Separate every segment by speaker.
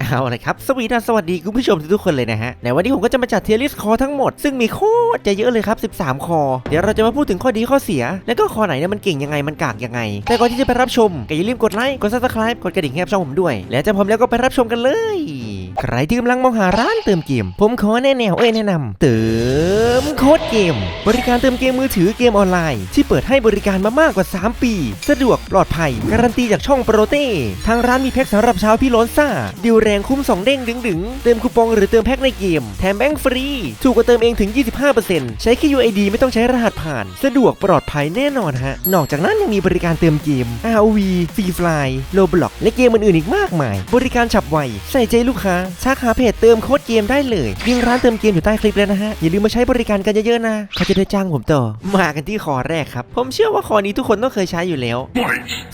Speaker 1: เอาละครับ สวีดันสวัสดีคุณผู้ชมทุกคนเลยนะฮะ ในวันนี้ผมก็จะมาจัดเทียริสคอทั้งหมด ซึ่งมีโคตรจะเยอะเลยครับ 13 คอ เดี๋ยวเราจะมาพูดถึงข้อดีข้อเสีย แล้วก็คอไหนเนี่ยมันเก่งยังไงมันกากยังไง แต่ก่อนที่จะไปรับชมก็อย่าลืมกดไลค์ กดซับสไครป์กดกระดิ่งให้กับช่องผมด้วย แล้วจะพร้อมแล้วก็ไปรับชมกันเลย ใครที่กำลังมองหาร้านเติมเกม ผมขอแนะแนวเอ้ยแนะนำเติมโค้ดเกม บริการเติมเกมมือถือเกมออนไลน์ ที่เปิดให้บริการมามากกว่า 3 ปี สะดวกปลอดภัย การันตีจากช่องโปรเต้ทางร้านมีแพ็กสำหรับชาวพี่โล้นซ่าดิวแรงคุ้ม 2 เด้งดึงดึงๆ เติมคูปองหรือเติมแพ็กในเกม แถมแบงค์ฟรี ถูกกว่าเติมเองถึง 25%ใช้แค่ UID ไม่ต้องใช้รหัสผ่าน สะดวกปลอดภัยแน่นอนฮะ นอกจากนั้นยังมีบริการเติมเกม ROV Free Fly Roblox และเกมอื่นๆอีกมากมาย บริการฉับไวใส่ใจลูกค้าทักหาเพจเติมโค้ดเกมได้เลยยิงร้านเติมเกมอยู่ใต้คลิปแล้วนะฮะ อย่าลืมมาใช้บริการกันเยอะๆนะ เขาจะได้จ้างผมต่อ มากันที่คอแรกครับ ผมเชื่อว่าคอนี้ทุกคนต้องเคยใช้อยู่แล้ว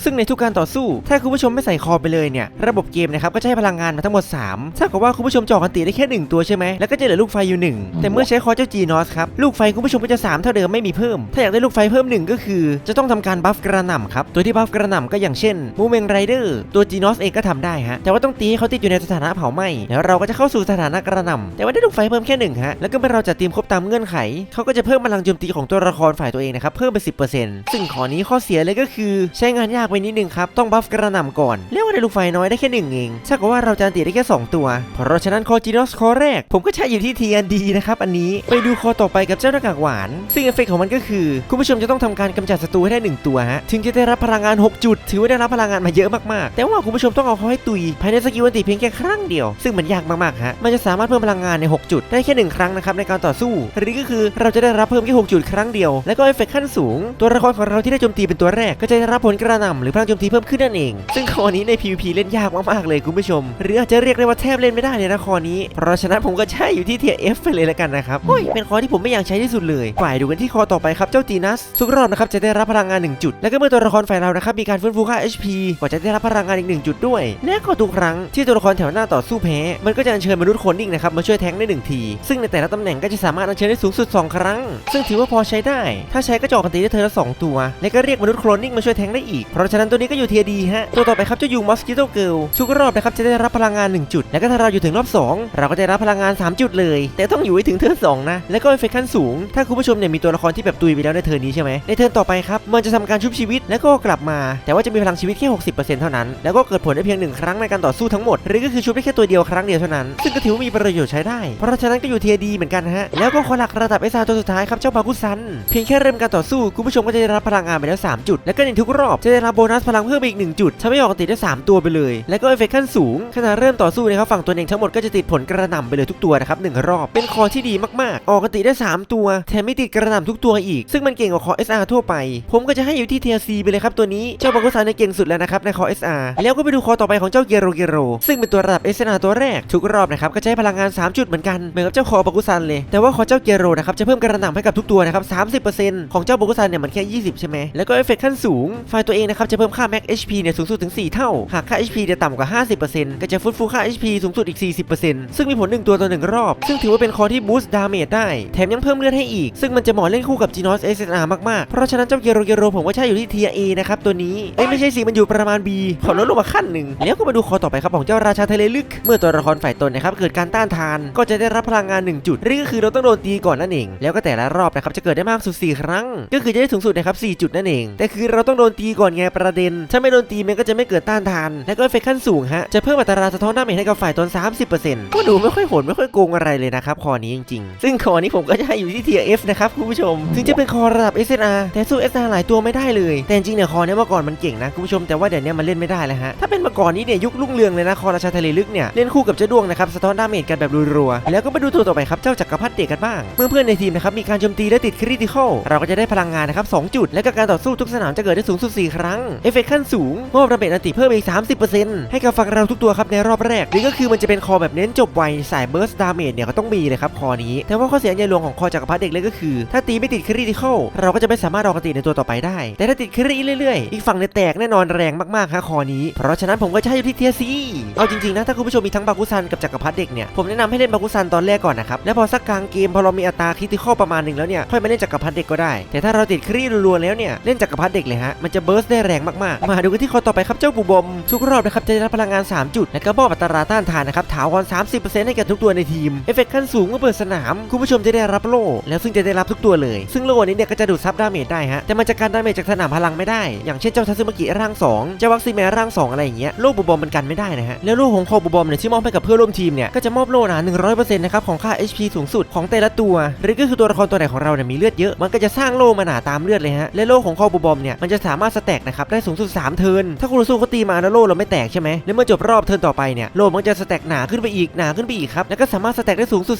Speaker 1: ซึ่งในทุกการต่อสู้ ถ้าคุณผู้ชมไม่ใส่คอไปเลยเนี่ย ระบบเกมนะครับก็จะให้พลังงานมาทั้งหมด 3 ถ้ากับว่าคุณผู้ชมจอกันตีได้แค่ 1 ตัวใช่ไหมแล้วก็จะเหลือลูกไฟอยู่ 1 แต่เมื่อใช้คอเจ้าจีนอสครับลูกไฟคุณผู้ชมก็จะ 3 เท่าเดิมไม่มีเพิ่ม ถ้าอยากได้ลูกไฟเพิ่ม 1 ก็คือ จะต้องทำการบัฟกระหน่ำครับตัวที่บัฟกระหน่ำก็อย่างเช่นมูเมงไรเดอร์ตัวจีนอสเองก็ทำได้ฮะแต่ว่าต้องตีให้เขาติดอยู่ในสถานะเผาไหม้แล้วเราก็จะเข้าสู่สถานะกระหน่ำแต่ว่าได้ลูกไฟเพิ่มแค่หนึ่งฮะแล้วก็เมื่อเราจะเตรียมครบตามเงื่อนไขเขาก็จะเพิ่มพลังโจมตีของตัวละครฝ่ายตัวเองนะครับเพิ่มไป 10%ซึ่งขอนี้ข้อเสียเลยก็คือ ใช้งานยากไปนิดนึงครับต้องบัฟกระหน่ำก่อนเรียกว่าได้ลูกไฟน้อยได้แค่หนึ่งเองถ้ากับว่าเราจะอันติได้แค่ 2 ตัว เพราะฉะนั้นคอจีนอสคอแรก ผมก็ใช้อยู่ที่ TND นะครับอันนี้ไปดูคอต่อไปกับเจ้าหน้ากากหวาน ซึ่งเอฟเฟกต์ของมันก็คือ คุณผู้ชมจะต้องทำการกำจัดศัตรูให้ได้ 1 ตัวฮะถึงจะได้รับพลังงาน 6 จุด ถือว่าได้รับพลังงานมาเยอะมากๆ แต่ว่าคุณผู้ชมต้องเอาเขาให้ตุยภายในสกิลอันติเพียงแค่ครั้งเดียว ซึงมันยากมากๆฮะมันจะสามารถเพิ่มพลังงานใน 6 จุดได้แค่หนึ่งครั้งนะครับในการต่อสู้ หรือก็คือเราจะได้รับเพิ่มแค่6จุดครั้งเดียว แล้วก็เอฟเฟกต์ขั้นสูง ตัวละครของเราที่ได้โจมตีเป็นตัวแรก ก็จะได้รับผลกระหน่ำหรือพลังโจมตีเพิ่มขึ้นนั่นเอง ซึ่งคอนี้ใน PVP เล่นยากมากๆเลยคุณผู้ชม หรืออาจจะเรียกได้ว่าแทบเล่นไม่ได้เลยนะคอนี้ เพราะฉะนั้นผมก็ใช้อยู่ที่เทีย F ไปเลยละกันนะครับโอ้ยเป็นคอที่ผมไม่อยากใช้ที่สุดเลยฝ่ายดูกันที่คอต่อไปครับเจ้าจีนัสทุกรอบนะครับจะได้รับพลังงาน 1 จุด แล้วก็เมื่อตัวละครฝ่ายเรานะครับมีการฟื้นฟูค่า HP ก็จะได้รับพลังงานอีก 1 จุดด้วย และก็ทุกครั้งที่ตัวละครแถวหน้าต่อสู้แพ้มันก็จะอัญเชิญมนุษย์คนนิ่งนะครับมาช่วยแทงได้หนึ่งที ซึ่งในแต่ละตำแหน่งก็จะสามารถอัญเชิญได้สูงสุด 2 ครั้ง ซึ่งถือว่าพอใช้ได้ ถ้าใช้ก็จอกันตีได้เธอละสองตัว และก็เรียกมนุษย์โคลนนิ่งมาช่วยแทงได้อีก เพราะฉะนั้นตัวนี้ก็อยู่เทียดีฮะ ตัวต่อไปครับจ้ายูมอสกิโตเกิลทุกรอบนะครับจะได้รับพลังงาน 1 จุด แล้วก็ถ้าเราอยู่ถึงรอบ 2 เราก็จะรับพลังงาน 3 จุดเลย แต่ต้องอยู่ให้ถึงเทิร์นสองนะ แล้วก็เอฟเฟกต์ขั้นสูง ถ้าคุณผู้ชมเนี่ยมีตัวละครที่แบบตุยไปแล้วในเทิร์นนี้ใช่ไหมในเทิร์นต่อไปครับมันจะทำการชุบชีวิตแล้วก็กลับมา แต่ว่าจะมีพลังชีวิตแค่ 60%เท่านั้น แล้วก็เกิดผลได้เพียงหนึ่งครั้งในการต่อสู้ทั้งหมดหรือก็คือชุบได้แค่ตัวเดียวครั้งเดียวเท่านั้น ซึ่งก็ถือว่ามีประโยชน์ใช้ได้ เพราะฉะนั้นก็อยู่เทียดีเหมือนกันฮะ แล้วก็คอหลักระดับเอซาตัวสุดท้ายครับเจ้าบากุซัน เพียงแค่เริ่มการต่อสู้คุณผู้ชมก็จะได้รับพลังงานไปแล้ว 3 จุด แล้วก็ในทุกรอบจะได้รับโบนัสพลังเพิ่มอีก 1 จุดทำให้ออกติดได้ 3 ตัวไปเลย แล้วก็เอฟเฟกต์ขั้นสูงขณะเริ่มต่อสู้นะครับฝั่งตัวเองทั้งหมดก็จะติดผลกระหน่ำไปเลยทุกตัวนะครับหนึ่งรอบเป็นคอที่ดีมากๆ ออกติได้ 3 ตัวแถมไม่ติดกระหน่ำทุกตัวอีก ซึ่งมันเก่งกว่าคอ SR ทั่วไป ผมก็จะให้อยู่ที่ TLC ไปเลยครับตัวนี้เจ้าบากุซันในเก่งสุดแล้วนะครับในคอ SR แล้วก็ไปดูคอต่อไปของเจ้าเกโรเกโรซึ่งเป็นตัวระดับ SR ตัวแรกทุกรอบนะครับก็ให้พลังงาน 3 จุดเหมือนกันเหมือนกับเจ้าคอบากุซันเลย แต่ว่าคอเจ้าเกโรนะครับจะเพิ่มกระหน่ำให้กับทุกตัวนะครับ30%ของเจ้าบากุซันเนี่ยมันแค่ 20 ใช่ไหมแล้วก็เอฟเฟกขั้นสูงฝ่ายตัวเองนะครับจะเพิ่มค่า Max HP เนี่ยสูงสุดถึง 4 เท่า หากค่า HP เนี่ยต่ำกว่า 50%ก็จะฟื้นฟูค่า HP สูงสุดอีก 40%ซึ่งมีผล 1 ตัวต่อ 1 รอบ ซึ่งถือว่าเป็นคอที่บูสต์ดาเมจได้ แถมยังเพิ่มเลือดให้อีก ซึ่งมันจะเหมาะเล่นคู่กับ Genos SNR มาก ๆ เพราะฉะนั้นเจ้าเกโรเกโรผมก็ใช้อยู่ที่ Tier A นะครับตัวนี้เอ้ยไม่ใช่สิมันอยู่ประมาณ B ขอลดลงมาขั้นหนึ่งแล้วก็มาดูคอต่อไปครับของเจ้าราชาทะเลลึก เมื่อตัวละครฝ่ายตนนะครับเกิดการต้านทานก็จะได้รับพลังงาน 1 จุดหรือก็คือเราต้องโดนตีก่อนนั่นเอง แล้วก็แต่ละรอบนะครับจะเกิดได้มากสุด 4 ครั้ง ก็คือจะได้สูงสุดนะครับ4จุดนั่นเอง แต่คือเราต้องโดนตีก่อนไงประเด็น ถ้าไม่โดนตีมันก็จะไม่เกิดต้านทาน และก็เอฟเฟกขั้นสูงฮะจะเพิ่มอัตราสะท้อนดาเมจให้กับฝ่ายตน 30%ก็ดูไม่ค่อยโหดไม่ค่อยโกงอะไรเลยนะครับคอนี้จริงๆซึ่งคอนี้ผมก็จะให้อยู่ที่ Tier F นะครับคุณผู้ชมถึงจะเป็นคอระดับ SNR แต่สู้ SNR หลายตัวไม่ได้เลย แต่จริงเนี่ยคอนี้เมื่อก่อนมันเก่งนะคุณผู้ชมแต่ว่าเดี๋ยวนี้มันเล่นไม่ได้แล้วฮะถ้าเป็นเมื่อก่อนนี้เนี่ยยุครุ่งเรืองเลยนะคอราชาทะเลลึกเนี่ยเล่นนคู่กับเจ้าดวงนะครับสะท้อนดาเมจกันแบบรัวๆแล้วก็มาดูตัวต่อไปครับเจ้าจักรพรรดิเด็กกันบ้าง เมื่อเพื่อนในทีมนะครับมีการโจมตีและติดคริติคอลเราก็จะได้พลังงานนะครับ2จุด และก็การต่อสู้ทุกสนามจะเกิดได้สูงสุด 4 ครั้งเอฟเฟกขั้นสูงมอบดาเมจอันติเพิ่มอีก 30%ให้กับฝั่งเราทุกตัวครับในรอบแรกนี่ก็คือมันจะเป็นคอแบบเน้นจบไวสายเบิร์สดาเมจเนี่ยก็ต้องมีเลยครับคอนี้ แต่ว่าข้อเสียใหญ่หลวงของคอจักรพรรดิเด็กเลยก็คือ ถ้าตีไม่ติดคริติคอลเราก็จะไม่สามารถออกติในตัวต่อไปได้ แต่ถ้าติดคริเรื่อยๆอีกฝั่งเนี่ยแตกแน่นอนแรงมากๆครับคอนี้ เพราะฉะนั้นผมก็จะให้อยู่ที่เทียซีเอาจริงๆนะถ้าคุณผู้ชมมีททั้งบากุซันกับจักรพรรดิเด็กเนี่ยผมแนะนำให้เล่นบากุซันตอนแรกก่อนนะครับแล้วพอสักกลางเกมพอเรามีอัตราคริติคอลประมาณหนึ่งแล้วเนี่ยค่อยมาเล่นจักรพรรดิเด็กก็ได้ แต่ถ้าเราติดครีรัวๆแล้วเนี่ยเล่นจักรพรรดิเด็กเลยฮะมันจะเบิร์สได้แรงมากๆ มาดูกันที่ข้อต่อไปครับเจ้าบูบมทุกรอบนะครับจะได้รับพลังงาน 3 จุดและก็มอบอัตราต้านทานนะครับถาวร30%ให้แก่ทุกตัวในทีมเอฟเฟกต์ขั้นสูงเมื่อเปิดสนามคุณผู้ชมจะได้รับโล่แล้วซึ่งจะได้รับทุกตัวเลย ซึ่งโล่นี้เนี่ยก็จะดูดซับดาเมจได้ฮะแต่มันจะการดาเมจจากสนามพลังไม่ได้ อย่างเช่นเจ้าทัซึมากิร่าง2เจ้าวัคซีแมร่าง2อะไรอย่างเงี้ยโล่บูบอมมันกันไม่ได้นะฮะแล้วโล่ของคอบูบอมเนี่ยที่มอบให้กับเพื่อนร่วมทีมเนี่ยก็จะมอบโล่นา100%นะครับของค่า HP สูงสุดของแต่ละตัว หรือก็คือตัวละครตัวไหนของเราเนี่ยมีเลือดเยอะมันก็จะสร้างโล่มาหนาตามเลือดเลยฮะและโล่ของคอบูบอมเนี่ยมันจะสามารถสแต็กนะครับได้สูงสุด 3 เทิร์นถ้าคุณสู้เขาตีมาแล้วโล่เราไม่แตกใช่ไหมแล้วเมื่อจบรอบเทิร์นต่อไปเนี่ยโล่มันจะสแต็กหนาขึ้นไปอีกหนาขึ้นไปอีกครับแล้วก็สามารถสแต็กได้สูงสุด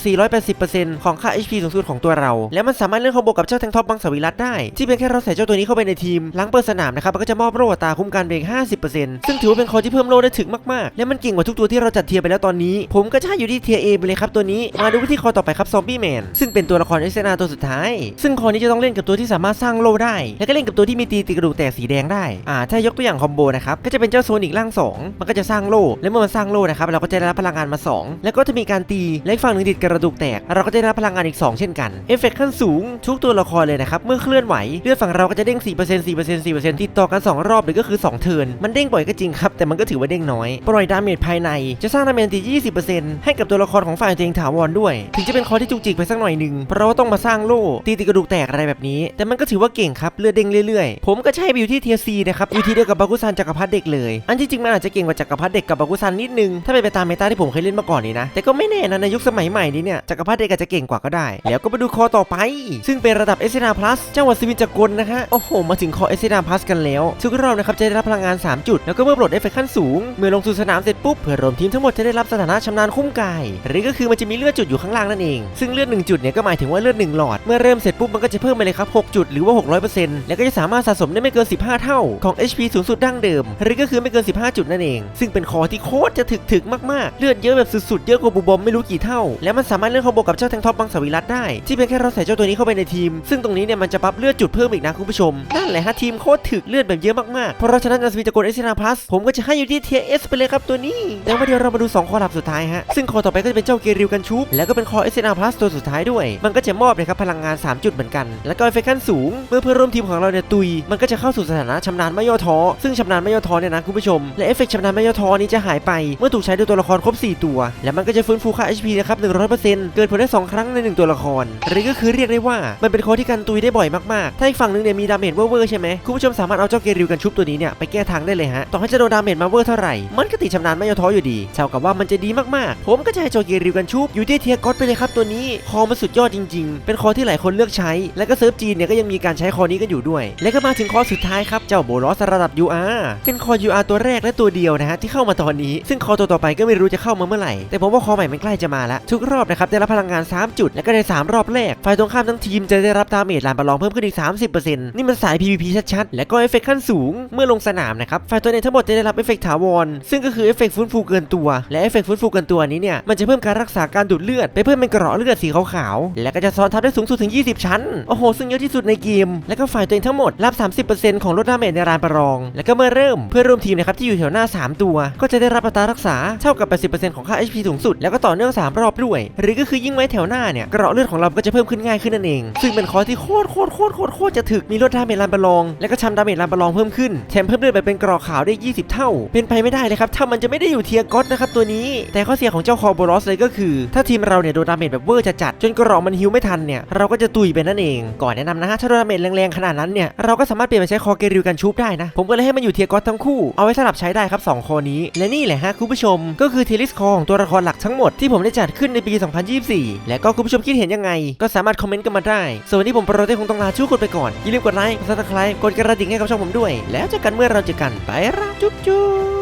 Speaker 1: 480%ของค่า HP สูงสุดของตัวเรา แล้วมันสามารถเล่นคอมโบกับเจ้าแทงท็อปบังสวิรัตได้ ที่เป็นแค่เราใส่เจ้าตัวนี้เข้าไปในทีมหลังเปิดสนามนะครับมันก็จะมอบโล่อัตราคุ้มกันเบรก50%ซึ่งถือว่าเป็นคอที่เพิ่มโล่ได้ถึงมากๆ และมันเก่งกว่าทุกตัวที่เราจัดเทียร์ไปแล้วตอนนี้ ผมก็จะให้อยู่ที่เทียร์ A ไปเลยครับตัวนี้ มาดูวิธีคอต่อไปครับซอมบี้แมนซึ่งเป็นตัวละครเอเซนาตัวสุดท้าย ซึ่งคอนี้จะต้องเล่นกับตัวที่สามารถสร้างโลได้ แล้วก็เล่นกับตัวที่มีตีตีกระดูกแตกสีแดงได้ อ่า ถ้ายกตัวอย่างคอมโบนะครับ ก็จะเป็นเจ้าโซนิกร่าง 2 มันก็จะสร้างโล และเมื่อมันสร้างโลนะครับ เราก็จะได้รับพลังงานมา 2 แล้วก็จะมีการตี และอีกฝั่งหนึ่งติดกระดูกแตก เราก็จะได้รับพลังงานอีก 2 เช่นกัน เอฟเฟกต์ขั้นสูงทุกตัวละครเลยนะครับ เมื่อเคลื่อนไหวเลือดฝั่งเราก็จะเด้ง 4% 4% 4%ติดต่อกัน 2 รอบหรือก็คือ 2 เทิร์น มันเด้งบ่อยก็จริงครับ แต่มันก็ถือว่าเด้งน้อย ปล่อยดาเมจภายใน จะสร้างดาเมจตี20%ให้กับตัวละครของฝ่ายตัวเองถาวรด้วย ถึงจะเป็นคอที่จุกจิกไปสักหน่อยหนึ่งเพราะว่าต้องมาสร้างโล่ตีติกระดูกแตกอะไรแบบนี้ แต่มันก็ถือว่าเก่งครับเลือดเด้งเรื่อยๆ ผมก็ใช้ไปอยู่ที่เทียซีนะครับอยู่ที่เดียวกับบากุซันจักรพรรดิเด็กเลย อันที่จริงมันอาจจะเก่งกว่าจักรพรรดิเด็กกับบากุซันนิดนึงถ้าเป็นไปตามเมตาที่ผมเคยเล่นมาก่อนนี่นะแต่ก็ไม่แน่นะในยุคสมัยใหม่นี้เนี่ยจักรพรรดิเด็กอาจจะเก่งกว่าก็ได้ แล้วก็มาดูคอต่อไป ซึ่งเป็นระดับเอเซนาพลัสเจ้าวัสวินจักรนะฮะโอ้โหมาถึงคอเอเซนาพลัสกันแล้วทุกรอบนะครับจะได้รับพลังงาน 3 จุด แล้วก็เมื่อปลดเอฟเฟกต์ขั้นสูงเมื่อลงสู่สนามเสร็จปุ๊บเพื่อรวมทีมทั้งหมดจะได้รับสถานะชำนาญคุ้มกาย หรือก็คือมันจะมีเลือดจุดอยู่ข้างล่างนั่นเอง ซึ่งเลือด1จุดเนี่ยก็หมายถึงว่าเลือด1หลอด เมื่อเริ่มเสร็จปุ๊บมันก็จะเพิ่มไปเลยครับ6จุดหรือว่า 600%แล้วก็จะสามารถสะสมได้ไม่เกิน 15 เท่าของ HP สูงสุดดั้งเดิม หรือก็คือไม่เกิน 15 จุดนั่นเอง ซึ่งเป็นคอที่โคตรจะถึกถึกมากๆ เลือดเยอะแบบสุดๆ เยอะกว่าบูบอมไม่รู้กี่เท่า แล้วมันสามารถเล่นคอมโบกับเจ้าแทงท็อปบังสวิรัตได้ ที่เป็นแค่เราใส่เจ้าตัวนี้เข้าไปในทีม ซึ่งตรงนี้เนี่ยมันจะปรับเลือดจุดเพิ่มอีกนะคุณผู้ชม นั่นแหละฮะทีมโคตรถึกเลือดแบบเยอะมากๆ เพราะฉะนั้นอัศวินจักรเอสนาพลัสผมก็จะให้อยู่ที่เทียเอสไปเลยครับตัวนี้แต่ว่าเดี๋ยวเรามาดู2คอหลับสุดท้ายฮะ ซึ่งคอต่อไปก็จะเป็นเจ้าเกริวกันชูปแล้วก็เป็นคอเอสเซนอาพลัสตัวสุดท้ายด้วย มันก็จะมอบนะครับพลังงาน 3 จุดเหมือนกัน แล้วก็เอฟเฟกต์ขั้นสูง เมื่อเพื่อนร่วมทีมของเราเนี่ยตุย มันก็จะเข้าสู่สถานะชำนาญไม่ย่อท้อ ซึ่งชำนาญไม่ย่อท้อเนี่ยนะคุณผู้ชม และเอฟเฟกต์ชำนาญไม่ย่อท้อนี้จะหายไป เมื่อถูกใช้โดยตัวละครครบ 4 ตัว และมันก็จะฟื้นฟูค่า HP นะครับ100%เกิดผลได้ 2 ครั้งใน 1 ตัวละคร หรือก็คือเรียกได้ว่ามันเป็นคอที่กันตุยได้บ่อยมากๆ ถ้าอีกฝั่งนึงเนี่ยมีดาเมจเวอร์ใช่ไหมคุณผู้ชมสามารถเอาเจ้าเกริวกันชุบตัวนี้เนี่ยไปแก้ทางได้เลยฮะต่อให้จะโดนดาเมจมาเวอร์เท่าไหร่มันก็ติดชำนาญไม่ย่อท้ออยู่ดีเท่ากับว่ามันจะดีมากๆ ผมก็จะให้เจ้าเกริวกันชุบอยู่ที่เทียร์ก็อตไปเลยครับตัวนี้ คอมันสุดยอดจริง ๆ เป็นคอที่หลายคนเลือกใช้ และก็เซิร์ฟจีนเนี่ยก็ยังมีการใช้คอนี้กันอยู่ด้วย และก็มาถึงคอสุดท้ายครับเจ้าโบลอสระดับ UR เป็นคอ UR ตัวแรกและตัวเดียวนะฮะที่เข้ามาตอนนี้ ซึ่งคอตัวต่อไปก็ไม่รู้จะเข้ามาเมื่อไหร่ แต่ผมว่าคอใหม่มันใกล้จะมาแล้วทุกรอบนะครับได้รับพลังงาน 3 จุด และก็ใน 3 รอบแรกฝ่ายตรงข้ามทั้งทีมจะได้รับดาเมจลานประลองเพิ่มขึ้นอีก 30%นี่มันสาย PVP ชัดๆ และก็เอฟเฟกขั้นสูง เมื่อลงสนามนะครับฝ่ายตัวเองทั้งหมดจะได้รับเอฟเฟกถาวร ซึ่งก็คือเอฟเฟกฟื้นฟูเกินตัวและเอฟเฟกต์ฟื้นฟูกินตัวนี้เนี่ยมันจะเพิ่มการรักษาการดูดเลือดไปเพิ่มเป็นกราะเลือดสีขาวๆและก็จะซ้อนทับได้สูงสุดถึง 20 ชั้น โอ้โห ซึ่งเยอะที่สุดในเกม และก็ฝ่ายตัวเองทั้งหมดรับ 30%ของลดดาเมจในรานประลอง และก็เมื่อเริ่มเพื่อร่วมทีมนะครับที่อยู่แถวหน้า 3 ตัว ก็จะได้รับอัตรารักษาเท่ากับ 80%ของค่า HP สูงสุด แล้วก็ต่อเนื่อง 3 รอบด้วย หรือก็คือยิ่งไว้แถวหน้าเนี่ยกราะเลือดของเราก็จะเพิ่มขึ้นง่ายขึ้นนั่นเอง ซึ่งเป็นคอที่โคตรโคตรโคตรโคตรโคตรจะถึกมีลดดาเมจลานประลอง และก็ชำดาเมจลานประลองเพิ่มขึ้นแถมเพิ่มเลือดไปเป็นกราะขาวได้ 20 เท่า เป็นไปไม่ได้เลยครับถ้ามันจะไม่ได้อยู่เทียร์ก็อตนะครับตัวนี้ แต่ข้อเสียของเจ้าคอโบลอสเลยก็คือ ถ้าทีมเราเนี่ยโดนดาเมจแบบเวอร์จะจัดจนกราะมันฮิวไม่ทันเนี่ยเราก็จะตุยไปนั่นเองก่อนแนะนำนะฮะถ้าโดนดาเมจแรงๆขนาดนั้นเนี่ยเราก็สามารถเปลี่ยนไปใช้คอเกริวกันชูปได้นะ ผมก็เลยให้มันอยู่เทียร์ก็อตทั้งคู่เอาไว้สลับใช้ได้ครับ2คอนี้ และนี่แหละฮะคุณผู้ชม ก็คือเทลิสคอของตัวละครหลักทั้งหมดที่ผมได้จัดขึ้นในปี 2024 และก็คุณผู้ชมคิดเห็นยังไง ก็สามารถคอมเมนต์กันมาได้ ส่วนวันนี้ผมโปรเต้คงต้องลาชั่วคนไปก่อนอย่าลืมกดไลค์กดซับสไครต์กดกระดิ่งให้กับช่องผมด้วย แล้วเจอกันเมื่อเราเจอกันไปละจุ๊บจุ๊บ